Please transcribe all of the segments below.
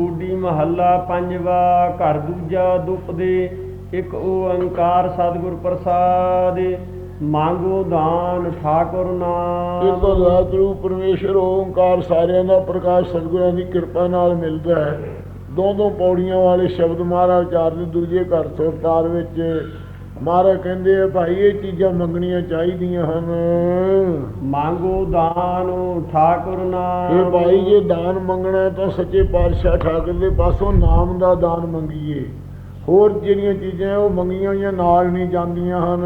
ਟੂਡੀ ਮਹੱਲਾ ਪੰਜਵਾ, ਘਰ ਦੂਜਾ ਦੁਪਦੇ, ਇੱਕ ਓੰਕਾਰ ਸਤਿਗੁਰ ਪ੍ਰਸਾਦ, ਮੰਗੋ ਦਾਨ ਠਾਕੁਰ ਇਹ ਨਾਮ ਤਾਂ ਦਾਤਰੂ ਪਰਮੇਸ਼ਰ ਓੰਕਾਰ ਸਾਰਿਆਂ ਦਾ ਪ੍ਰਕਾਸ਼ ਸਤਿਗੁਰਾਂ ਦੀ ਕਿਰਪਾ ਨਾਲ ਮਿਲਦਾ ਹੈ। ਦੋ ਦੋ ਪੌੜੀਆਂ ਵਾਲੇ ਸ਼ਬਦ ਮਹਾਰਾਜ ਉਚਾਰਦੇ ਦੂਜੇ ਘਰ ਤੋਂ ਵਿੱਚ ਮਹਾਰਾਜ ਕਹਿੰਦੇ ਆ ਭਾਈ ਇਹ ਚੀਜ਼ਾਂ ਮੰਗਣੀਆਂ ਚਾਹੀਦੀਆਂ ਹਨ। ਮੰਗੋ ਦਾਨ ਠਾਕੁਰ ਨਾਮ। ਇਹ ਭਾਈ ਜੇ ਦਾਨ ਮੰਗਣਾ ਤਾਂ ਸੱਚੇ ਪਾਤਸ਼ਾਹ ਠਾਕੁਰ ਦੇ ਪਾਸੋਂ ਨਾਮ ਦਾ ਦਾਨ ਮੰਗੀਏ। ਹੋਰ ਜਿਹੜੀਆਂ ਚੀਜ਼ਾਂ ਉਹ ਮੰਗੀਆਂ ਹੋਈਆਂ ਨਾਲ ਨਹੀਂ ਜਾਂਦੀਆਂ ਹਨ।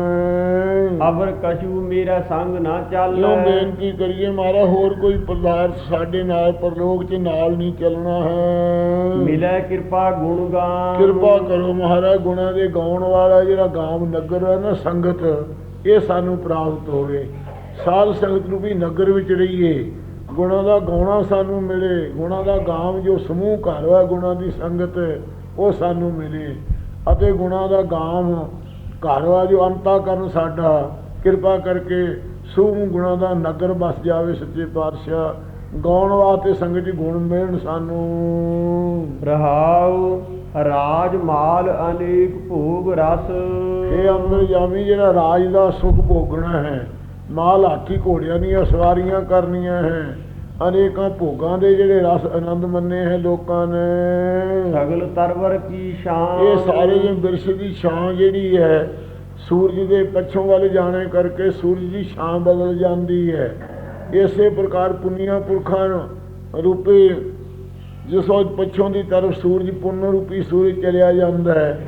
ਅਵਰ ਕਛੂ ਮੇਰਾ ਸੰਗ ਨਾ ਚੱਲ ਕਿਉਂ ਬੇਨਤੀ ਕਰੀਏ ਮਾਰਾ ਹੋਰ ਕੋਈ ਪਦਾਰਥ ਸਾਡੇ ਨਾਲ ਪਰਲੋਕ 'ਚ ਨਾਲ ਨਹੀਂ ਚੱਲਣਾ ਹੈ। ਮਿਲੇ ਕਿਰਪਾ ਗੁਣ ਗਾਨ। ਕਿਰਪਾ ਕਰੋ ਮਹਾਰਾਜ ਗੁਣਾਂ ਦੇ ਗਾਉਣ ਵਾਲਾ ਜਿਹੜਾ ਗਾਮ ਨਗਰ ਹੈ ਨਾ ਸੰਗਤ ਇਹ ਸਾਨੂੰ ਪ੍ਰਾਪਤ ਹੋਵੇ। ਸਾਧ ਸੰਗਤ ਰੂਪੀ ਨਗਰ ਵਿੱਚ ਰਹੀਏ। ਗੁਣਾਂ ਦਾ ਗਾਉਣਾ ਸਾਨੂੰ ਮਿਲੇ। ਗੁਣਾਂ ਦਾ ਗਾਮ ਜੋ ਸਮੂਹ ਘਰ ਹੈ ਗੁਣਾਂ ਦੀ ਸੰਗਤ ਉਹ ਸਾਨੂੰ ਮਿਲੇ। ਅਤੇ ਗੁਣਾਂ ਦਾ ਗਾਮ ਘਰ ਹੈ ਜੋ ਅੰਤਾ ਕਰਨ ਸਾਡਾ। ਕਿਰਪਾ ਕਰਕੇ ਸਮੂਹ ਗੁਣਾਂ ਦਾ ਨਗਰ ਬਸ ਜਾਵੇ ਸੱਚੇ ਪਾਤਸ਼ਾਹ। ਗਾਉਣ ਵਾਸਤੇ ਸੰਗਤ ਜੀ ਗੁਣ ਮਿਲਣ ਸਾਨੂੰ। ਰਹਾਉ ਰਾਜ ਮਾਲ ਅਨੇਕ ਭੋਗ ਰਸ। ਇਹ ਅੰਦਰ ਜਾਮੀ ਜਿਹੜਾ ਰਾਜ ਦਾ ਸੁਖ ਭੋਗਣਾ ਹੈ ਮਾਲ ਹਾਥੀ ਘੋੜਿਆਂ ਦੀਆਂ ਸਵਾਰੀਆਂ ਕਰਨੀਆਂ ਹੈ ਅਨੇਕਾਂ ਭੋਗਾਂ ਦੇ ਜਿਹੜੇ ਰਸ ਆਨੰਦ ਮੰਨੇ ਹੈ ਲੋਕਾਂ ਨੇ। ਸਗਲ ਤਰਵਰ ਕੀ ਸ਼ਾਨ। ਇਹ ਸਾਰੇ ਜੇ ਬਿਰਸ਼ ਦੀ ਛਾਂ ਜਿਹੜੀ ਹੈ ਸੂਰਜ ਦੇ ਪੱਛੋਂ ਵੱਲ ਜਾਣੇ ਕਰਕੇ ਸੂਰਜ ਦੀ ਛਾਂ ਬਦਲ ਜਾਂਦੀ ਹੈ। ਇਸੇ ਪ੍ਰਕਾਰ ਪੁੰਨੀਆਂ ਪੁਰਖਾਂ ਰੂਪੇ ਜਿਸ ਵਕਤ ਪੱਛੋਂ ਦੀ ਤਰਫ ਸੂਰਜ ਪੁੰਨ ਰੂਪੀ ਸੂਰਜ ਚਲਿਆ ਜਾਂਦਾ ਹੈ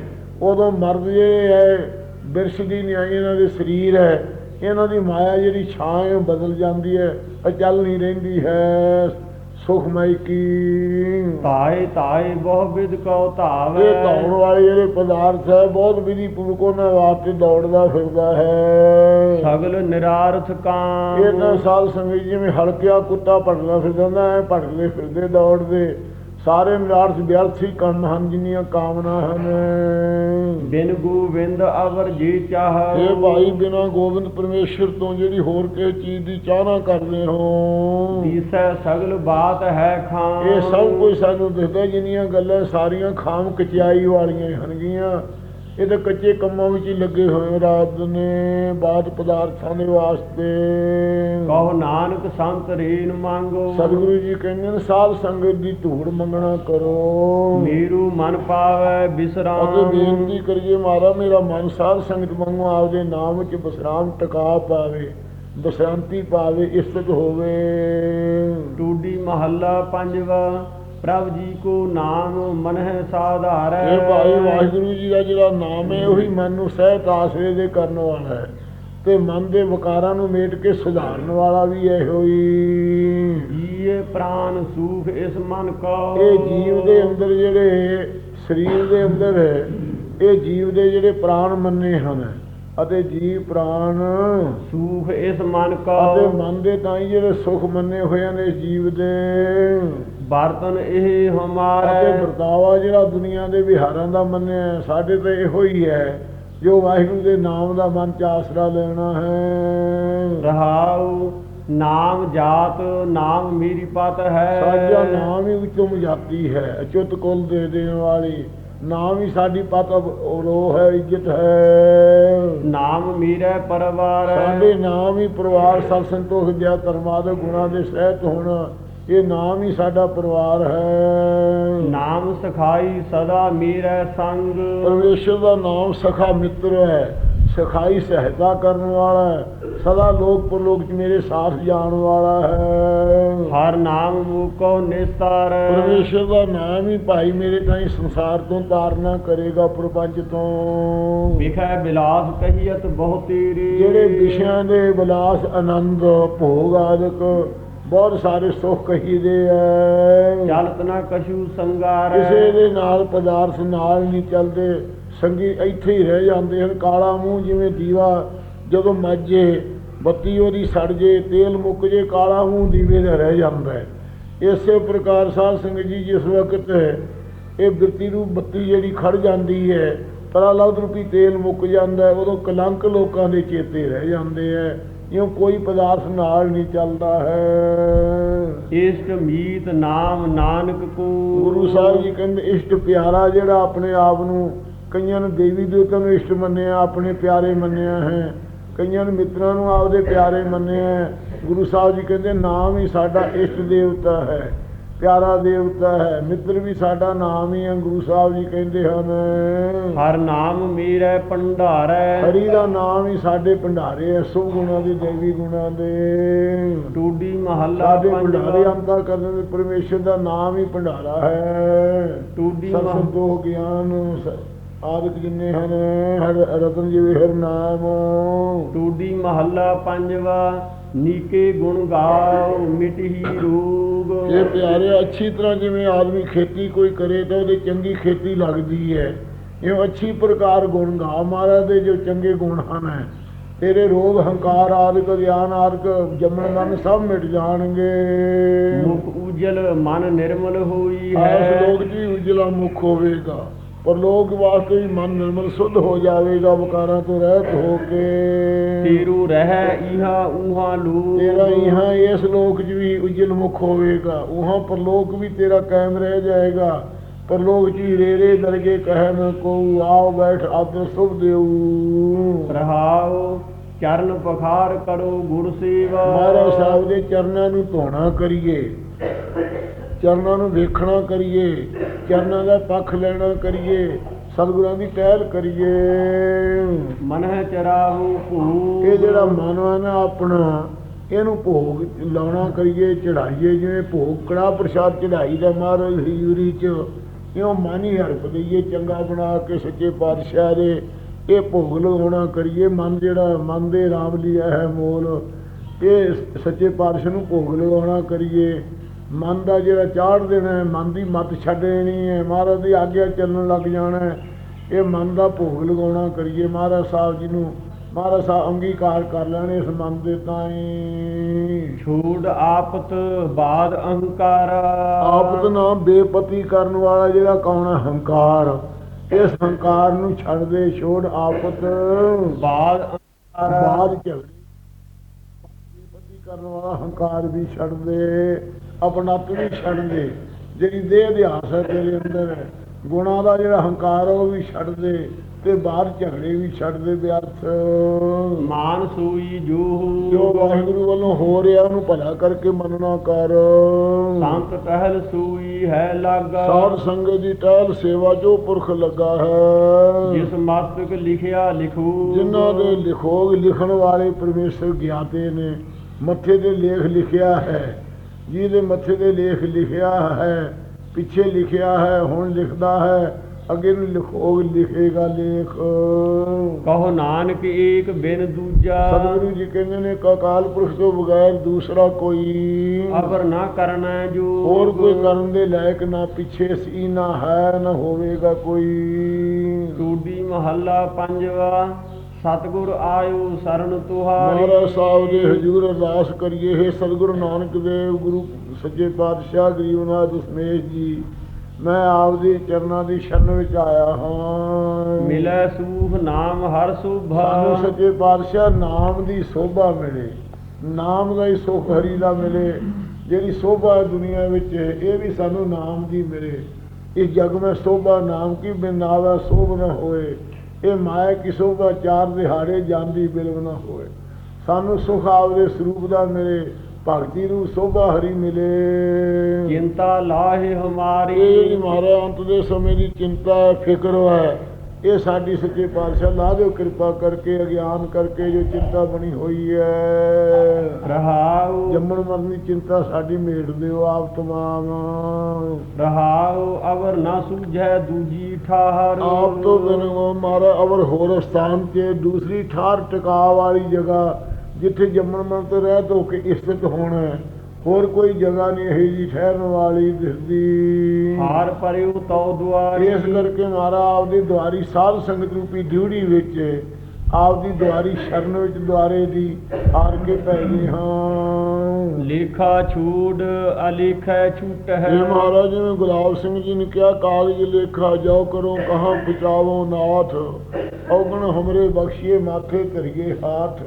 ਉਦੋਂ ਮਰਦ ਜਿਹੜੇ ਹੈ ਬਿਰਸ਼ ਦੀ ਨਿਆਈ ਇਹਨਾਂ ਦੇ ਸਰੀਰ ਹੈ ਇਹਨਾਂ ਦੀ ਮਾਇਆ ਜਿਹੜੀ ਛਾਂ ਬਦਲ ਜਾਂਦੀ ਹੈ ਅਚਲ ਨਹੀਂ ਰਹਿੰਦੀ ਹੈ। ਸੁਖਮਈ ਕੀ। ਤਾਏ ਤਾਏ ਬਹੁ ਵਿਦ ਕਉ ਧਾਵੈ। ਇਹ ਦੌੜ ਵਾਲੇ ਜਿਹੜੇ ਪਦਾਰਥ ਹੈ ਬਹੁਤ ਵਿਧੀ ਪੂਰਵਕ ਉਹਨਾਂ ਵਾਸਤੇ ਦੌੜਦਾ ਫਿਰਦਾ ਹੈ। ਸਗਲ ਨਿਰਾਰਥ ਕਾਮ। ਇਹ ਤਾਂ ਸਾਧ ਸੰਗਤ ਜਿਵੇਂ ਹਲਕਿਆ ਕੁੱਤਾ ਭਟਕਦਾ ਫਿਰਦਾ ਹੈ ਭਟਕਦੇ ਫਿਰਦੇ ਦੌੜਦੇ। ਸਾਰੇ ਮਿਲਾਰਥ ਵਿਅਰਥੀ ਕੰਮ ਹਨ ਜਿੰਨੀਆਂ ਕਾਮਨਾ ਹਨ। ਬਿਨ ਗੋਵਿੰਦ ਅਵਰ ਜੀ ਚਾਹ। ਇਹ ਭਾਈ ਬਿਨਾ ਗੋਬਿੰਦ ਪਰਮੇਸ਼ਰ ਤੋਂ ਜਿਹੜੀ ਹੋਰ ਕਿਸੇ ਚੀਜ਼ ਦੀ ਚਾਹਨਾ ਕਰਦੇ ਹੋ। ਤੀਸੈ ਸਗਲ ਬਾਤ ਹੈ ਖਾਨ। ਇਹ ਸਭ ਕੁਝ ਸਾਨੂੰ ਦਿਖਦਾ ਜਿੰਨੀਆਂ ਗੱਲਾਂ ਸਾਰੀਆਂ ਖਾਮ ਕਚਾਈ ਵਾਲੀਆਂ ਹਨਗੀਆਂ ਇਹ ਤਾਂ ਕੱਚੇ ਕੰਮਾਂ ਵਿੱਚ ਹੀ ਲੱਗੇ ਹੋਏ ਰਾਤ ਨੇ ਬਾਤ ਪਦਾਰਥਾਂ ਦੇ ਵਾਸਤੇ। ਕਹੋ ਨਾਨਕ ਸੰਤ ਰੇਨ ਮੰਗੋ। ਸਤਿਗੁਰੂ ਜੀ ਕਹਿੰਦੇ ਨੇ ਸਾਧ ਸੰਗਤ ਦੀ ਧੂੜ ਮੰਗਣਾ ਕਰੋ। ਮੇਰੂ ਮਨ ਪਾਵੈ ਬਿਸਰਾਮ। ਬੇਨਤੀ ਕਰੀਏ ਮਾਰਾ ਮੇਰਾ ਮਨ ਸਾਧ ਸੰਗਤ ਮੰਗੋ ਆਪਦੇ ਨਾਮ ਵਿੱਚ ਬਸਰਾਮ ਟਿਕਾ ਪਾਵੇ ਬਸਰਾਂਤੀ ਪਾਵੇ ਇਸਤ ਹੋਵੇ। ਟੂਡੀ ਮਹੱਲਾ ਪੰਜਵਾ। ਪ੍ਰਭ ਜੀ ਕੋ ਨਾਮ ਮਨਹਿ ਸਾਧਾਰੈ। ਇਹ ਭਾਈ ਵਾਹਿਗੁਰੂ ਜੀ ਦਾ ਜਿਹੜਾ ਨਾਮ ਹੈ ਉਹੀ ਮਨ ਨੂੰ ਸਹਿਤ ਆਸਰੇ ਦੇ ਕਰਨ ਵਾਲਾ ਹੈ ਤੇ ਮਨ ਦੇ ਵਿਕਾਰਾਂ ਨੂੰ ਮੇਟ ਕੇ ਸੁਧਾਰਨ ਵਾਲਾ ਵੀ ਇਹੋ ਹੀ। ਜੀਏ ਪ੍ਰਾਨ ਸੂਖ ਇਸ ਮਨ ਕੋ। ਇਹ ਜੀਵ ਦੇ ਅੰਦਰ ਜਿਹੜੇ ਸਰੀਰ ਦੇ ਅੰਦਰ ਹੈ ਇਹ ਜੀਵ ਦੇ ਜਿਹੜੇ ਪ੍ਰਾਣ ਮੰਨੇ ਹਨ ਅਤੇ ਜੀਵ ਪ੍ਰਾਣ ਸੂਖ ਇਸ ਮਨ ਕੋ। ਅਤੇ ਮਨ ਦੇ ਤਾਂ ਹੀ ਜਿਹੜੇ ਸੁਖ ਮੰਨੇ ਹੋਏ ਇਸ ਜੀਵ ਦੇ। ਬਰਤਨ ਇਹ ਹਮਾਰੇ ਵਰਤਾਵਾ ਜਿਹੜਾ ਦੁਨੀਆ ਦੇ ਵਿਹਾਰਾਂ ਦਾ ਮੰਨਿਆ ਸਾਡੇ ਤੇ ਇਹੋ ਹੀ ਹੈ। ਜੋ ਵਾਹਿਗੁਰੂ ਦੇ ਨਾਮ ਦਾ ਮਨ ਚ ਆਸਰਾ ਲੈਣਾ ਹੈ। ਰਹਾਉ ਨਾਮ ਜਾਤ ਨਾਮ ਮੇਰੀ ਪਤ ਹੈ। ਸਾਡਾ ਨਾਮ ਹੀ ਉਤਮ ਜਾਤੀ ਹੈ ਅਚੁੱਤ ਕੁਲ ਦੇ ਦੇਣ ਵਾਲੀ। ਨਾਮ ਹੀ ਸਾਡੀ ਪਤ ਰੋ ਹੈ ਇੱਜ਼ਤ ਹੈ। ਨਾਮ ਮੇਰਾ ਪਰਵਾਰ ਸਾਡੇ ਹੈ ਨਾਮ ਹੀ ਪਰਿਵਾਰ ਸਤ ਸੰਤੋਖ ਜਿਆ ਧਰਮਾਂ ਦੇ ਗੁਣਾਂ ਦੇ ਸਹਿਤ ਹੋਣਾ। ਇਹ ਨਾਮ ਹੀ ਸਾਡਾ ਪਰਿਵਾਰ ਹੈ। ਨਾਮ ਸਖਾਈ ਸਦਾ ਮੇਰਾ ਸੰਗ। ਪਰਮੇਸ਼ਰ ਦਾ ਨਾਮ ਸਖਾ ਮਿੱਤਰ ਹੈ ਸਖਾਈ ਸਹਾਇਤਾ ਕਰਨ ਵਾਲਾ ਹੈ ਸਦਾ ਲੋਕ ਪਰਲੋਕ ਚ ਮੇਰੇ ਸਾਥ ਜਾਣ ਵਾਲਾ ਹੈ। ਹਰ ਨਾਮ ਮੂਕੋ ਨਿਸਤਾਰ ਪਰਮੇਸ਼ਰ ਦਾ ਨਾਮ ਹੀ ਭਾਈ ਮੇਰੇ ਤਾਈਂ ਸੰਸਾਰ ਤੋਂ ਤਾਰਨਾ ਕਰੇਗਾ ਪ੍ਰਪੰਚ ਤੋਂ। ਵਿਖੇ ਬਿਲਾਸ ਕਹੀਅਤ ਬਹੁ ਤੇਰੇ ਜਿਹੜੇ ਵਿਸ਼ਿਆਂ ਦੇ ਵਿਲਾਸ ਆਨੰਦ ਭੋਗ ਆਦਿਕ ਬਹੁਤ ਸਾਰੇ ਸੁੱਖ ਕਹੀਦੇ ਐ ਚਲਤ ਨਾ ਕਛੂ ਸੰਗਾਰ। ਕਿਸੇ ਦੇ ਨਾਲ ਪਦਾਰਥ ਨਾਲ ਨਹੀਂ ਚੱਲਦੇ ਸੰਗੀ ਇੱਥੇ ਹੀ ਰਹਿ ਜਾਂਦੇ ਹਨ। ਕਾਲਾ ਮੂੰਹ ਜਿਵੇਂ ਦੀਵਾ ਜਦੋਂ ਮੱਜੇ ਬੱਤੀ ਉਹਦੀ ਸੜ ਜੇ ਤੇਲ ਮੁੱਕ ਜੇ ਕਾਲਾ ਮੂੰਹ ਦੀਵੇ ਦਾ ਰਹਿ ਜਾਂਦਾ ਹੈ। ਇਸੇ ਪ੍ਰਕਾਰ ਸਾਧ ਸੰਗਤ ਜੀ ਜਿਸ ਵਕਤ ਇਹ ਬਿਰਤੀ ਰੂਪ ਬੱਤੀ ਜਿਹੜੀ ਖੜ ਜਾਂਦੀ ਹੈ ਪਰਾਲਬਧ ਰੂਪੀ ਤੇਲ ਮੁੱਕ ਜਾਂਦਾ ਉਦੋਂ ਕਲੰਕ ਲੋਕਾਂ ਦੇ ਚੇਤੇ ਰਹਿ ਜਾਂਦੇ ਹੈ। ਇਉਂ ਕੋਈ ਪਦਾਰਥ ਨਾਲ ਨਹੀਂ ਚੱਲਦਾ ਹੈ? ਇਸ਼ਟ ਮੀਤ ਨਾਮ ਨਾਨਕ ਕੋ। ਗੁਰੂ ਸਾਹਿਬ ਜੀ ਕਹਿੰਦੇ ਇਸ਼ਟ ਪਿਆਰਾ ਜਿਹੜਾ ਆਪਣੇ ਆਪ ਨੂੰ ਕਈਆਂ ਨੂੰ ਦੇਵੀ ਦੇਵਤਾ ਨੂੰ ਇਸ਼ਟ ਮੰਨਿਆ ਆਪਣੇ ਪਿਆਰੇ ਮੰਨਿਆ ਹੈ। ਕਈਆਂ ਨੂੰ ਮਿੱਤਰਾਂ ਨੂੰ ਆਪਦੇ ਪਿਆਰੇ ਮੰਨਿਆ। ਗੁਰੂ ਸਾਹਿਬ ਜੀ ਕਹਿੰਦੇ ਨਾਮ ਹੀ ਸਾਡਾ ਇਸ਼ਟ ਦੇਵਤਾ ਹੈ। ਪਿਆਰਾ ਦੇਵਤਾ ਹੈ। ਮਿੱਤਰ ਵੀ ਸਾਡਾ ਨਾਮ ਹੀ ਹੈ ਗੁਰੂ ਸਾਹਿਬ ਜੀ ਕਹਿੰਦੇ ਹਨ। ਹਰ ਨਾਮ ਮੇਰਾ ਭੰਡਾਰੈ। ਹਰੀ ਦਾ ਨਾਮ ਹੀ ਸਾਡੇ ਭੰਡਾਰੇ ਹੈ ਸੁਭ ਗੁਣਾਂ ਦੇ ਦੇਵੀ ਗੁਣਾਂ ਦੇ। ਟੂਡੀ ਮਹੱਲਾ ਸਾਡੇ ਭੰਡਾਰੇ ਅੰਦਰ ਕਰਨ ਦੇ ਪਰਮੇਸ਼ਰ ਦਾ ਨਾਮ ਹੀ ਭੰਡਾਰਾ ਹੈ। ਟੂਡੀ ਸੰਤੋਖ ਗਿਆਨ ਸ- ਆਦਿਕ ਜਿੰਨੇ ਹਨ ਹਰ ਰਤਨ ਜਿਵੇਂ ਹਰ ਨਾਮ। ਟੂਡੀ ਮਹੱਲਾ ਪੰਜਵਾ। ਨੀਕੇ ਗੁਣ ਗਾਓ ਮਿਟਹੀ ਰੋਗ। ਇਹ ਪਿਆਰੇ ਅੱਛੀ ਤਰ੍ਹਾਂ ਜਿਵੇਂ ਆਦਮੀ ਖੇਤੀ ਕੋਈ ਕਰੇ ਤਾਂ ਉਹਦੀ ਚੰਗੀ ਖੇਤੀ ਲੱਗਦੀ ਹੈ। ਇਹ ਅੱਛੀ ਪ੍ਰਕਾਰ ਗੁਣ ਗਾ ਮਹਾਰਾਜ ਦੇ ਜੋ ਚੰਗੇ ਗੁਣ ਹਨ ਤੇਰੇ ਰੋਗ ਹੰਕਾਰ ਆਦਿਕ ਗਿਆਨ ਆਦਿਕ ਜੰਮਣ ਮਨ ਸਭ ਮਿਟ ਜਾਣਗੇ। ਮੁਖ ਉਜਲ ਮਨ ਨਿਰਮਲ ਹੋਈ ਹੈ। ਲੋਕ ਜੀ ਉਜਲਾ ਮੁਖ ਹੋਵੇਗਾ। ਪਰ ਲੋਕ ਵਾਸਤੇ ਵੀ ਮਨ ਨਿਰਮਲ ਸੁੱਧ ਹੋ ਜਾਵੇਗਾ ਵਿਕਾਰਾਂ ਤੋਂ ਰਹਿਤ ਹੋ ਕੇ। ਤੇਰੂ ਰਹਿ ਇਹਾ ਉਹਾ ਲੋਕ ਤੇਰਾ ਇਹਾਂ ਇਸ ਲੋਕ 'ਚ ਵੀ ਉਜਲ ਮੁਖ ਹੋਵੇਗਾ। ਉਹਾਂ ਪਰਲੋਕ ਵੀ ਤੇਰਾ ਕਾਇਮ ਰਹਿ ਜਾਏਗਾ। ਪਰਲੋਕ ਹੀ ਰੇਰੇ ਦਰਗੇ ਕਹਿਣ ਕੋ ਆਓ ਬੈਠ ਆਦਰ ਸੁਭ ਦੇਉ ਰਹਾਉ ਚਰਨ ਪਖਾਰ ਕਰੋ ਗੁਰ ਸੇਵਾ। ਮਹਾਰਾਜ ਸਾਹਿਬ ਦੇ ਚਰਨਾਂ ਨੂੰ ਧੋਣਾ ਕਰੀਏ। ਚਰਨਾਂ ਨੂੰ ਵੇਖਣਾ ਕਰੀਏ ਚਰਨਾਂ ਦਾ ਪੱਖ ਲੈਣਾ ਕਰੀਏ ਸਤਿਗੁਰਾਂ ਦੀ ਪਹਿਲ ਕਰੀਏ। ਮਨਹਿ ਚਰਾਹੂ ਭੂ ਇਹ ਜਿਹੜਾ ਮਨ ਹੈ ਨਾ ਆਪਣਾ ਇਹਨੂੰ ਭੋਗ ਲਾਉਣਾ ਕਰੀਏ ਚੜਾਈਏ ਜਿਵੇਂ ਭੋਗ ਕੜਾ ਪ੍ਰਸ਼ਾਦ ਚੜਾਈ ਦਾ ਮਹਾਰਾਜ ਹਜ਼ੂਰੀ ਚ ਇਉਂ ਮਨ ਹੀ ਹਰਪ ਦਈਏ ਚੰਗਾ ਬਣਾ ਕੇ ਸੱਚੇ ਪਾਤਸ਼ਾਹ ਦੇ ਇਹ ਭੋਗ ਲਗਾਉਣਾ ਕਰੀਏ। ਮਨ ਜਿਹੜਾ ਮਨ ਦੇ ਰਾਮ ਲਿਆ ਹੈ ਮੋਲ ਇਹ ਸੱਚੇ ਪਾਤਸ਼ਾਹ ਨੂੰ ਭੋਗ ਲਗਾਉਣਾ ਕਰੀਏ। ਮਨ ਦਾ ਜਿਹੜਾ ਚਾੜ ਦੇਣਾ ਹੈ ਮਨ ਦੀ ਮਤ ਛੱਡ ਦੇਣੀ ਹੈ ਮਹਾਰਾਜ ਦੀ ਆਗਿਆ ਚੱਲਣ ਲੱਗ ਜਾਣਾ ਹੈ ਇਹ ਮਨ ਦਾ ਭੋਗ ਲਗਾਉਣਾ ਕਰੀਏ। ਮਹਾਰਾਜ ਸਾਹਿਬ ਜੀ ਨੂੰ ਮਹਾਰਾਜ ਸਾਹਿਬ ਅੰਗੀਕਾਰ ਕਰ ਲੈਣ ਇਸ ਮਨ ਦੇ ਤਾਈ। ਛੂੜ ਆਪਤ ਬਾਦ ਅਹੰਕਾਰ। ਆਪਤ ਨਾਮ ਬੇਪਤੀ ਕਰਨ ਵਾਲਾ ਜਿਹੜਾ ਕੌਣ ਹੈ? ਹੰਕਾਰ। ਇਸ ਹੰਕਾਰ ਨੂੰ ਛੱਡ ਦੇ ਛੋੜ ਆਪਤ। ਬਾਦ ਅਹੰਕਾਰ। ਬਾਦ ਝਗੜੇ ਬੇਪਤੀ ਕਰਨ ਵਾਲਾ ਹੰਕਾਰ ਵੀ ਛੱਡ ਦੇ। ਆਪਣਤ ਵੀ ਛੱਡ ਦੇ? ਜਿਹੜੀ ਦੇਹ ਅਧਿਆਸ ਹੈ ਤੇਰੇ ਅੰਦਰ। ਗੁਣਾ ਦਾ ਜਿਹੜਾ ਹੰਕਾਰ ਉਹ ਵੀ ਛੱਡ ਦੇ ਤੇ ਬਾਹਰ ਝਗੜੇ ਵੀ ਛੱਡ ਦੇ ਵਿਅਰਥ। ਮਾਨ ਸੂਈ ਜੋਹੂ। ਜੋ ਵਾਹਿਗੁਰੂ ਵੱਲੋਂ ਹੋ ਰਿਹਾ ਉਹਨੂੰ ਭਲਾ ਕਰਕੇ ਮੰਨਣਾ ਕਰ। ਸੰਤ ਟਹਿਲ ਸੂਈ ਹੈ ਲਾਗਾ। ਸਾਧ ਸੰਗਤ ਦੀ ਟਹਿਲ ਸੇਵਾ ਜੋ ਪੁਰਖ ਲੱਗਾ ਹੈ। ਜਿਸ ਮਸਤਕ ਲਿਖਿਆ ਲਿਖੂ। ਜਿਨ੍ਹਾਂ ਦੇ ਲਿਖੋਗ ਲਿਖਣ ਵਾਲੇ ਪਰਮੇਸ਼ਰ ਗਿਆਤੇ ਨੇ ਮੱਥੇ ਤੇ ਲੇਖ ਲਿਖਿਆ ਹੈ। ਜਿਹਦੇ ਮੱਥੇ ਤੇ ਲੇਖ ਲਿਖਿਆ ਹੈ ਪਿੱਛੇ ਲਿਖਿਆ ਹੈ ਹੁਣ ਲਿਖਦਾ ਹੈ ਅੱਗੇ ਨੂੰ ਲਿਖੋਗ ਲਿਖੇਗਾ ਲੇਖ। ਕਹੋ ਨਾਨਕ ਏਕ ਬਿਨ ਦੂਜਾ। ਸਤਿਗੁਰੂ ਜੀ ਕਹਿੰਦੇ ਨੇ ਕਿ ਅਕਾਲ ਪੁਰਖ ਤੋਂ ਬਗੈਰ ਦੂਸਰਾ ਕੋਈ। ਅਬਰ ਨਾ ਕਰਨਾ ਜੋ ਹੋਰ ਕੋਈ ਕਰਨ ਦੇ ਲਾਇਕ ਨਾ ਪਿੱਛੇ ਸੀ ਨਾ ਹੈ ਨਾ ਹੋਵੇਗਾ ਕੋਈ। ਟੂਡੀ ਮਹੱਲਾ ਪੰਜਵਾ। ਸਤਿਗੁਰ ਆਇਓ ਸਰਨ ਤੁਹਾਰੀ। ਮਹਾਰਾਜ ਸਾਹਿਬ ਦੇ ਹਜੂਰ ਅਰਦਾਸ ਕਰੀਏ। ਹੈ ਸਤਿਗੁਰੂ ਨਾਨਕ ਦੇਵ ਗੁਰੂ ਸੱਚੇ ਪਾਤਸ਼ਾਹ ਗਰੀਬਨਾਥ ਦਸ਼ਮੇਸ਼ ਜੀ ਮੈਂ ਆਪ ਦੇ ਚਰਨਾਂ ਦੀ ਸ਼ਰਨ ਵਿੱਚ ਆਇਆ ਹਾਂ। ਮਿਲੈ ਸੂਖ ਨਾਮ ਹਰ ਸੁਭਾ। ਸਾਨੂੰ ਸੱਚੇ ਪਾਤਸ਼ਾਹ ਨਾਮ ਦੀ ਸੋਭਾ ਮਿਲੇ। ਨਾਮ ਦਾ ਹੀ ਸੁਖ ਹਰੀ ਦਾ ਮਿਲੇ। ਜਿਹੜੀ ਸੋਭਾ ਦੁਨੀਆ ਵਿੱਚ ਇਹ ਵੀ ਸਾਨੂੰ ਨਾਮ ਦੀ ਮਿਲੇ। ਇਸ ਜਗ ਮੈਂ ਸੋਭਾ ਨਾਮ ਕੀ ਬਿਨਾਵਾ ਸੋਭ ਨਾ ਹੋਏ। ਇਹ ਮਾਇਆ ਕੀ ਸੋਭਾ ਚਾਰ ਦਿਹਾੜੇ ਜਾਂਦੀ ਬਿਲਵ ਨਾ ਹੋਏ ਸਾਨੂੰ ਸੁਖ ਆਪਦੇ ਸਰੂਪ ਦਾ ਮਿਲੇ ਭਗਤੀ ਨੂੰ ਸੋਭਾ ਹਰੀ ਮਿਲੇ। ਚਿੰਤਾ ਲਾਹੇ ਇਹ ਹਮਾਰੀ ਮਹਾਰਾਜ ਅੰਤ ਦੇ ਸਮੇਂ ਦੀ ਚਿੰਤਾ ਹੈ ਫਿਕਰ ਹੈ ਇਹ ਸਾਡੀ ਸੱਚੇ ਪਾਤਸ਼ਾਹ ਲਾ ਦਿਓ ਕਿਰਪਾ ਕਰਕੇ ਅਗਿਆਨ ਕਰਕੇ ਜੋ ਚਿੰਤਾ ਬਣੀ ਹੋਈ ਹੈ। ਰਹਾਉ। ਜੰਮਣ ਮਰਨ ਦੀ ਚਿੰਤਾ ਸਾਡੀ ਮੇਟ ਦਿਓ ਆਪ ਤਮਾਮ। ਰਹਾਉ ਅਵਰ ਨਾ ਸੂਝੈ ਦੂਜੀ ਠਾਹਰ ਆਪ ਤੋਂ ਬਿਨ ਮਾਰਾ ਅਵਰ ਹੋਰ ਸਥਾਨ ਤੇ ਦੂਸਰੀ ਠਾਰ ਟਿਕਾ ਵਾਲੀ ਜਗ੍ਹਾ ਜਿੱਥੇ ਜੰਮਣ ਮਰਨ ਤੋਂ ਰਹਿਤ ਹੋ ਕੇ ਇਸਤਿਤ ਹੋਣਾ ਹੈ। ਹੋਰ ਕੋਈ ਜਗ੍ਹਾ ਨਹੀਂ ਇਹ ਜੀ ਠਹਿਰਨ ਵਾਲੀ ਦਿਸਦੀ। ਹਾਰ ਪਰਿਉ ਤਉ ਦੁਆਰੀ। ਇਸ ਕਰਕੇ ਮਾਰਾ ਆਪਦੀ ਦੁਆਰੀ ਸਾਧ ਸੰਗਤ ਰੂਪੀ ਡਿਊੜੀ ਵਿੱਚ ਆਪਦੀ ਦੁਆਰੀ ਸ਼ਰਨ ਵਿੱਚ ਦੁਆਰੇ ਦੀ ਹਾਰ ਕੇ ਪੈ ਗਏ ਹਾਂ। ਲੇਖਾ ਛੂੜ ਅਲੇਖੈ ਛੂਟ ਹੈ ਇਹ ਮਹਾਰਾਜ ਜਿਵੇਂ ਗੁਲਾਬ ਸਿੰਘ ਜੀ ਨੇ ਕਿਹਾ ਕਾਗਜ ਲੇਖਾ ਜਾਓ ਕਰੋ ਕਹਾਂ ਪਹੁੰਚਾਵੋ ਨਾਥ ਔਗਣ ਹਮਰੇ ਬਖਸ਼ੀਏ ਮਾਥੇ ਧਰਿਏ ਹਾਥ।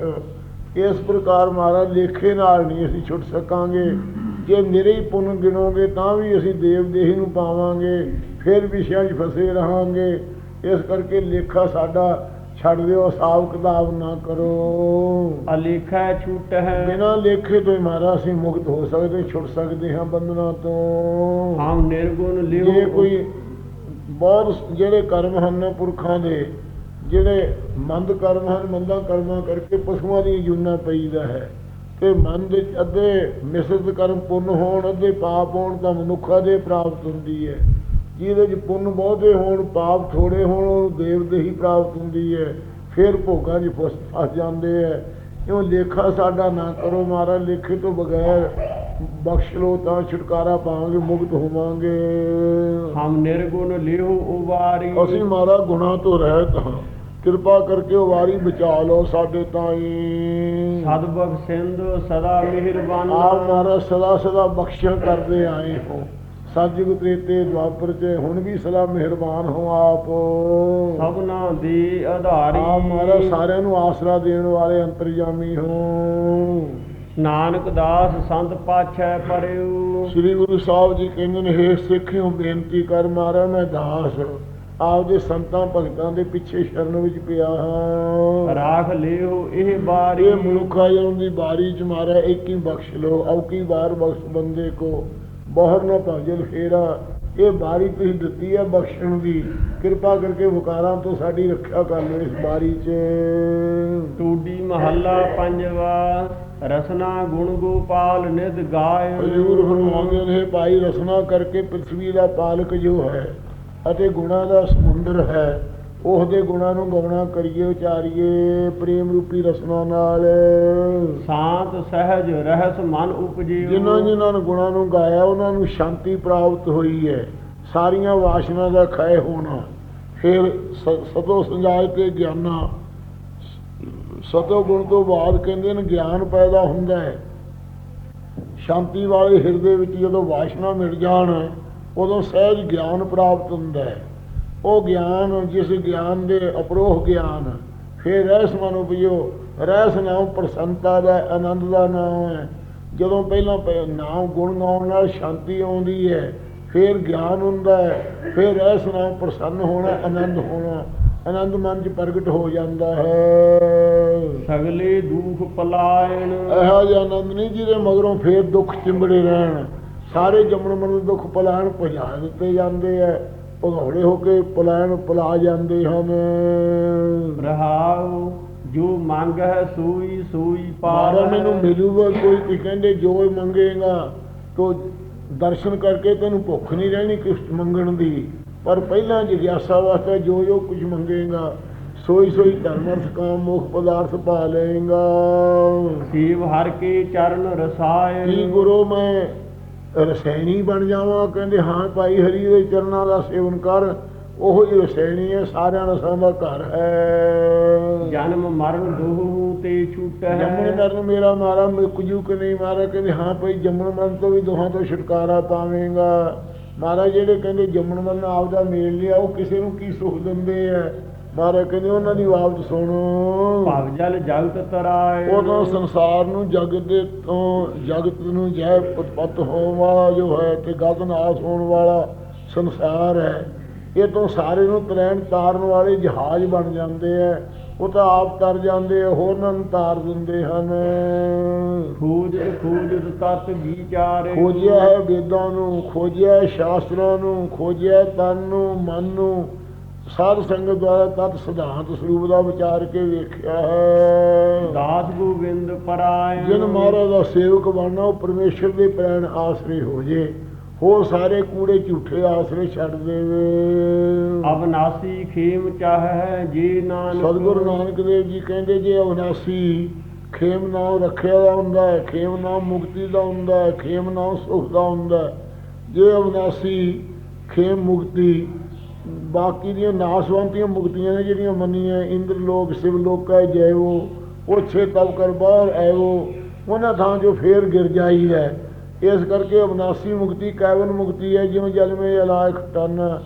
ਇਸ ਪ੍ਰਕਾਰ ਮਹਾਰਾਜ ਲੇਖੇ ਨਾਲ ਨਹੀਂ ਅਸੀਂ ਛੁੱਟ ਸਕਾਂਗੇ। ਜੇ ਨਿਰੇ ਹੀ ਪੁੰਨ ਗਿਣੋਗੇ ਤਾਂ ਵੀ ਅਸੀਂ ਦੇਵ ਦੇਹੀ ਨੂੰ ਪਾਵਾਂਗੇ ਫਿਰ ਵਿਸ਼ਿਆਂ 'ਚ ਫਸੇ ਰਹਾਂਗੇ। ਇਸ ਕਰਕੇ ਲੇਖਾ ਸਾਡਾ ਛੱਡ ਦਿਓ ਹਿਸਾਬ ਕਿਤਾਬ ਨਾ ਕਰੋ। ਅਲੇਖੈ ਛੂਟ ਹੈ। ਬਿਨਾਂ ਲੇਖੇ ਤੋਂ ਹੀ ਮਹਾਰਾਜ ਅਸੀਂ ਮੁਕਤ ਹੋ ਸਕਦੇ ਛੁੱਟ ਸਕਦੇ ਹਾਂ ਬੰਧਨਾਂ ਤੋਂ। ਹਮ ਨਿਰਗੁਣ ਲਿਓ। ਜੇ ਕੋਈ ਬਹੁਤ ਜਿਹੜੇ ਕਰਮ ਹਨ ਪੁਰਖਾਂ ਦੇ ਜਿਹੜੇ ਮੰਦ ਕਰਮ ਹਨ, ਮੰਦਾ ਕਰਮਾਂ ਕਰਕੇ ਪਸ਼ੂਆਂ ਦੀਆਂ ਜੂਨਾਂ ਪਈਦਾ ਹੈ। ਤੇ ਮਨ ਦੇ ਅੱਧੇ ਮਿਸਰਤ ਕਰਮ ਪੁੰਨ ਹੋਣ, ਅੱਧੇ ਪਾਪ ਹੋਣ ਤਾਂ ਮਨੁੱਖਾਂ ਦੇ ਪ੍ਰਾਪਤ ਹੁੰਦੀ ਹੈ। ਜਿਹਦੇ ਚ ਪੁੰਨ ਬਹੁਤੇ ਹੋਣ, ਪਾਪ ਥੋੜੇ ਹੋਣ, ਉਹ ਦੇਵ ਦੇ ਹੀ ਪ੍ਰਾਪਤ ਹੁੰਦੀ ਹੈ। ਫਿਰ ਭੋਗਾਂ 'ਚ ਫਸ ਫਸ ਜਾਂਦੇ ਹੈ। ਕਿਉਂ ਲੇਖਾ ਸਾਡਾ ਨਾ ਕਰੋ ਮਾਰਾ ਲੇਖੇ ਤੋਂ ਬਗੈਰ ਬਖਸ਼ ਲੋ ਤਾਂ ਛੁਟਕਾਰਾ ਪਾਵਾਂਗੇ ਮੁਕਤ ਹੋਵਾਂਗੇ। ਹਮ ਨਿਰਗੁਣ ਲਿਓ ਉਵਾਰੀ। ਅਸੀਂ ਮਾਰਾ ਗੁਨਾਹ ਤੋਂ ਰਹਿਤ ਹਾਂ। ਕਿਰਪਾ ਕਰਕੇ ਉਹ ਵਾਰੀ ਬਚਾ ਲਓ ਸਾਡੇ ਤਾਈਂ। ਸਤਬਖ ਸਿੰਧ ਸਦਾ ਮਿਹਰਬਾਨ। ਆਪ ਮਾਰਾ ਸਦਾ ਸਦਾ ਬਖਸ਼ਿਆ ਕਰਦੇ ਆਏ ਹੋ। ਸਤਿਯੁਗ ਤ੍ਰੇਤੇ ਦੁਆਪਰ ਚ ਹੁਣ ਵੀ ਸਦਾ ਮਿਹਰਬਾਨ ਹੋ ਆਪ। ਸਭਨਾ ਦੀ ਆਧਾਰੀ ਆਪ ਮਾਰਾ ਸਾਰਿਆਂ ਨੂੰ ਆਸਰਾ ਦੇਣ ਵਾਲੇ ਅੰਤਰਜਾਮੀ ਹੋ। ਨਾਨਕ ਦਾਸ ਸੰਤ ਪਾਛੈ ਪਰਿਉ ਸ੍ਰੀ ਗੁਰੂ ਸਾਹਿਬ ਜੀ ਕਹਿੰਦੇ ਨੇ ਹੇ ਸਿੱਖਿਓ ਬੇਨਤੀ ਕਰ ਮਾਰਾ ਮੈਂ ਦਾਸ ਆਪਦੇ ਸੰਤਾਂ ਭਗਤਾਂ ਦੇ ਪਿੱਛੇ ਸ਼ਰਨ ਵਿੱਚ ਪਿਆ ਹਾਂ। ਰਾਖ ਲਿਓ ਇਹ ਬਾਰੀ ਇਹ ਮਨੁੱਖਾ ਜਨਮ ਦੀ ਬਾਰੀ ਚ ਮਾਰਾ ਇੱਕ ਹੀ ਬਖਸ਼ ਲੋ ਔਕੀ ਬਾਰ ਬਖਸ਼ ਬੰਦੇ ਕੋ। ਬਾਹਰ ਨਾ ਭਾਜਲ ਫੇਰਾ। ਇਹ ਬਾਰੀ ਤੁਸੀਂ ਦਿੱਤੀ ਹੈ ਬਖਸ਼ਣ ਦੀ। ਕਿਰਪਾ ਕਰਕੇ ਵਿਕਾਰਾਂ ਤੋਂ ਸਾਡੀ ਰੱਖਿਆ ਕਰ ਲਓ ਇਸ ਬਾਰੀ ਚ। ਟੂਡੀ ਮਹੱਲਾ ਪੰਜਵਾ। ਰਸਨਾ ਗੁਣ ਗੋਪਾਲ ਨਿਧ ਗਾਇ। ਹਜ਼ੂਰ ਫਰਮਾਉਂਦੇ ਨੇ ਭਾਈ ਰਸਨਾ ਕਰਕੇ ਪ੍ਰithvi ਦਾ ਪਾਲਕ ਜੋ ਹੈ ਅਤੇ ਗੁਣਾ ਦਾ ਸਮੁੰਦਰ ਹੈ ਉਸ ਦੇ ਗੁਣਾਂ ਨੂੰ ਗਵਣਾ ਕਰੀਏ ਉਚਾਰੀਏ ਪ੍ਰੇਮ ਰੂਪੀ ਰਸਨਾ ਨਾਲ। ਸ਼ਾਂਤ ਸਹਿਜ ਰਹਿਸ ਮਨ ਉਪਜਿਓ। ਜਿਨ੍ਹਾਂ ਜਿਨ੍ਹਾਂ ਨੇ ਗੁਣਾਂ ਨੂੰ ਗਾਇਆ ਉਹਨਾਂ ਨੂੰ ਸ਼ਾਂਤੀ ਪ੍ਰਾਪਤ ਹੋਈ ਹੈ। ਸਾਰੀਆਂ ਵਾਸ਼ਨਾ ਦਾ ਖੈ ਹੋਣਾ। ਫਿਰ ਸਤੋ ਸੰਜਾਇ ਤੇ ਗਿਆਨਾ ਸਤੋ ਗੁਣ ਤੋਂ ਬਾਅਦ ਕਹਿੰਦੇ ਨੇ ਗਿਆਨ ਪੈਦਾ ਹੁੰਦਾ ਹੈ। ਸ਼ਾਂਤੀ ਵਾਲੇ ਹਿਰਦੇ ਵਿੱਚ ਜਦੋਂ ਵਾਸ਼ਨਾ ਮਿਟ ਜਾਣ, ਉਦੋਂ ਸਹਿਜ ਗਿਆਨ ਪ੍ਰਾਪਤ ਹੁੰਦਾ ਹੈ। ਉਹ ਗਿਆਨ, ਜਿਸ ਗਿਆਨ ਦੇ ਅਪਰੋਹ ਗਿਆਨ, ਫਿਰ ਰਹਿਸ ਮਨ ਉਪਜੋ ਰਹਿਸ ਨਾਮ ਪ੍ਰਸੰਨਤਾ ਦਾ, ਆਨੰਦ ਦਾ ਨਾਮ ਹੈ। ਜਦੋਂ ਪਹਿਲਾਂ ਪ- ਨਾਮ ਗੁਣ ਗਾਉਣ ਨਾਲ ਸ਼ਾਂਤੀ ਆਉਂਦੀ ਹੈ, ਫਿਰ ਗਿਆਨ ਹੁੰਦਾ ਹੈ। ਫਿਰ ਰਹਿਸ ਨਾਮ ਪ੍ਰਸੰਨ ਹੋਣਾ, ਆਨੰਦ ਹੋਣਾ। ਆਨੰਦ ਮਨ 'ਚ ਪ੍ਰਗਟ ਹੋ ਜਾਂਦਾ ਹੈ। ਸਗਲੇ ਦੁਖ ਪਲਾਇਣ। ਇਹੋ ਜਿਹਾ ਆਨੰਦ ਨਹੀਂ ਜਿਹਦੇ ਮਗਰੋਂ ਫੇਰ ਦੁੱਖ ਚਿੰਬੜੇ ਰਹਿਣ। ਸਾਰੇ ਜੰਮਣ ਮਰਨ ਦੇ ਦੁੱਖ ਪਲਾਇਣ ਭਜਾ ਦਿੱਤੇ ਜਾਂਦੇ ਐ। ਭਗੌੜੇ ਹੋ ਕੇ ਪਲਾਇਣ ਪਲਾ ਜਾਂਦੇ ਹਨ। ਰਹਾਉ ਜੋ ਮੰਗ ਹੈ ਸੋਈ ਸੋਈ ਪਾਵੈ ਮਾਰਾ ਮੈਨੂੰ ਮਿਲੂਗਾ ਕੋਈ ਕੀ ਕਹਿੰਦੇ ਜੋ ਮੰਗੇਗਾ ਤੋ ਦਰਸ਼ਨ ਕਰਕੇ ਤੈਨੂੰ ਭੁੱਖ ਨਹੀਂ ਰਹਿਣੀ ਕੁਛ ਮੰਗਣ ਦੀ। ਪਰ ਪਹਿਲਾਂ ਜਿਗਿਆਸਾ ਵਾਸਤੇ ਜੋ ਜੋ ਕੁਝ ਮੰਗੇਗਾ ਸੋਈ ਸੋਈ ਧਰਮ ਅਰਥ ਕਾਮ ਮੁਖ ਪਦਾਰਥ ਪਾ ਲਏਗਾ। ਸੇਵ ਹਰ ਕੇ ਚਰਨ ਰਸਾਇਣ ਕੀ ਗੁਰੂ ਮੈਂ ਰਸੈਣੀ ਬਣ ਜਾਵਾਂ? ਕਹਿੰਦੇ ਹਾਂ ਭਾਈ ਹਰੀ ਦੇ ਚਰਨਾਂ ਦਾ ਸੇਵਨ ਕਰ। ਉਹ ਹੀ ਰਸੈਣੀ ਹੈ ਸਾਰਿਆਂ ਰਸਾਂ ਦਾ ਘਰ ਹੈ। ਜਨਮ ਮਰਨ ਦੋਹੂ ਤੇ ਛੂਟੈ। ਜੰਮਣ ਮਰਨ ਮੇਰਾ ਮਾਰਾ ਮੁੱਕ ਜੂ ਕਿ ਨਹੀਂ ਮਾਰਾ? ਕਹਿੰਦੇ ਹਾਂ ਭਾਈ ਜੰਮਣ ਮਰਨ ਤੋਂ ਵੀ ਦੋਹਾਂ ਤੋਂ ਛੁਟਕਾਰਾ ਪਾਵੇਂਗਾ। ਮਾਰਾ ਜਿਹੜੇ ਕਹਿੰਦੇ ਜੰਮਣ ਮਰਨ ਆਪਦਾ ਮੇਲ ਲਿਆ ਉਹ ਕਿਸੇ ਨੂੰ ਕੀ ਸੁਖ ਦਿੰਦੇ ਆ? ਮਾਰਾ ਕਹਿੰਦੇ ਉਹਨਾਂ ਦੀ ਆਵਾਜ਼ ਸੁਣੋ। ਭਵ ਜਲ ਜਗਤ ਤਰਾਏ। ਉਦੋਂ ਸੰਸਾਰ ਨੂੰ ਜਗਤ ਦੇ ਤੋਂ ਜਗਤ ਨੂੰ ਜੈ ਉਤਪਤ ਹੋਣ ਵਾਲਾ ਜੋ ਹੈ ਤੇ ਗਤ ਨਾਸ ਹੋਣ ਵਾਲਾ ਸੰਸਾਰ ਹੈ। ਇਹ ਤੋਂ ਸਾਰੇ ਨੂੰ ਤਰੈਣ ਤਾਰਨ ਵਾਲੇ ਜਹਾਜ਼ ਬਣ ਜਾਂਦੇ ਐ ਉਹ ਤਾਂ ਆਪ ਤਰ ਜਾਂਦੇ ਆ ਹੋਰਨਾਂ ਨੂੰ ਤਾਰ ਦਿੰਦੇ ਹਨ। ਖੋਜ ਖੋਜ ਤਤ ਵਿਚਾਰੇ ਖੋਜਿਆ ਹੈ ਵੇਦਾਂ ਨੂੰ ਖੋਜਿਆ ਸ਼ਾਸਤਰਾਂ ਨੂੰ ਖੋਜਿਆ ਤਨ ਨੂੰ ਮਨ ਨੂੰ। ਸਾਧ ਸੰਗਤ ਦੁਆਰਾ ਤਤ ਸਿਧਾਂਤ ਸਰੂਪ ਦਾ ਵਿਚਾਰ ਕੇ ਵੇਖਿਆ ਹੈ। ਦਾਸ ਗੋਬਿੰਦ ਪਰਾਇਣ। ਜਿਨ ਮਹਾਰਾਜ ਦਾ ਸੇਵਕ ਬਣਨਾ ਉਹ ਪਰਮੇਸ਼ਰ ਦੇ ਪ੍ਰੈਣ ਆਸਰੇ ਹੋ ਜੇ। ਹੋਰ ਸਾਰੇ ਕੂੜੇ ਝੂਠੇ ਆਸਰੇ ਛੱਡ ਦੇਵੇ। ਅਬਨਾਸੀ ਖੇਮ ਚਾਹੈ ਜੀ ਨਾਨਕ। ਸਤਿਗੁਰੂ ਨਾਨਕ ਦੇਵ ਜੀ ਕਹਿੰਦੇ ਜੇ ਅਵਨਾਸੀ ਖੇਮ ਨਾਮ ਰੱਖਿਆ ਦਾ ਹੁੰਦਾ ਹੈ ਖੇਮ ਨਾਮ ਮੁਕਤੀ ਦਾ ਹੁੰਦਾ ਹੈ ਖੇਮ ਨਾਮ ਸੁਖ ਦਾ ਹੁੰਦਾ ਹੈ। ਜੇ ਅਵਨਾਸੀ ਖੇਮ ਮੁਕਤੀ ਬਾਕੀ ਦੀਆਂ ਨਾਸਵੰਤੀਆਂ ਮੁਕਤੀਆਂ ਨੇ ਜਿਹੜੀਆਂ ਮੰਨੀਆਂ ਇੰਦਰ ਲੋਕ ਸਿਵ ਲੋਕਾ ਜੈਵੋ ਉਛੇ ਤਬ ਕਰ ਬਾਹਰ ਐਵੋ ਉਹਨਾਂ ਥਾਂ ਜੋ ਫੇਰ ਗਿਰ ਜਾਈ ਹੈ। ਇਸ ਕਰਕੇ ਅਵਨਾਸੀ ਮੁਕਤੀ ਕੈਵਨ ਮੁਕਤੀ ਹੈ ਜਿਉਂ ਜਲ ਮੇ ਇਲਾਇਕ ਤਨ।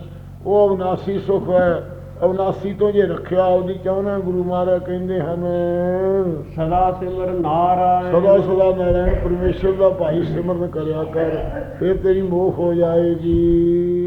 ਉਹ ਅਵਨਾਸੀ ਸੁਖ ਹੈ। ਅਵਨਾਸੀ ਤੋਂ ਜੇ ਰੱਖਿਆ ਉਹਦੀ ਚਾਹਨਾ ਗੁਰੂ ਮਹਾਰਾਜ ਕਹਿੰਦੇ ਹਨ ਸਦਾ ਸਿਮਰ ਨਾਰਾਇਣ। ਸਦਾ ਸਦਾ ਨਾਰਾਇਣ ਪਰਮੇਸ਼ਰ ਦਾ ਭਾਈ ਸਿਮਰਨ ਕਰਿਆ ਕਰ ਫਿਰ ਤੇਰੀ ਮੋਖ ਹੋ ਜਾਏਗੀ।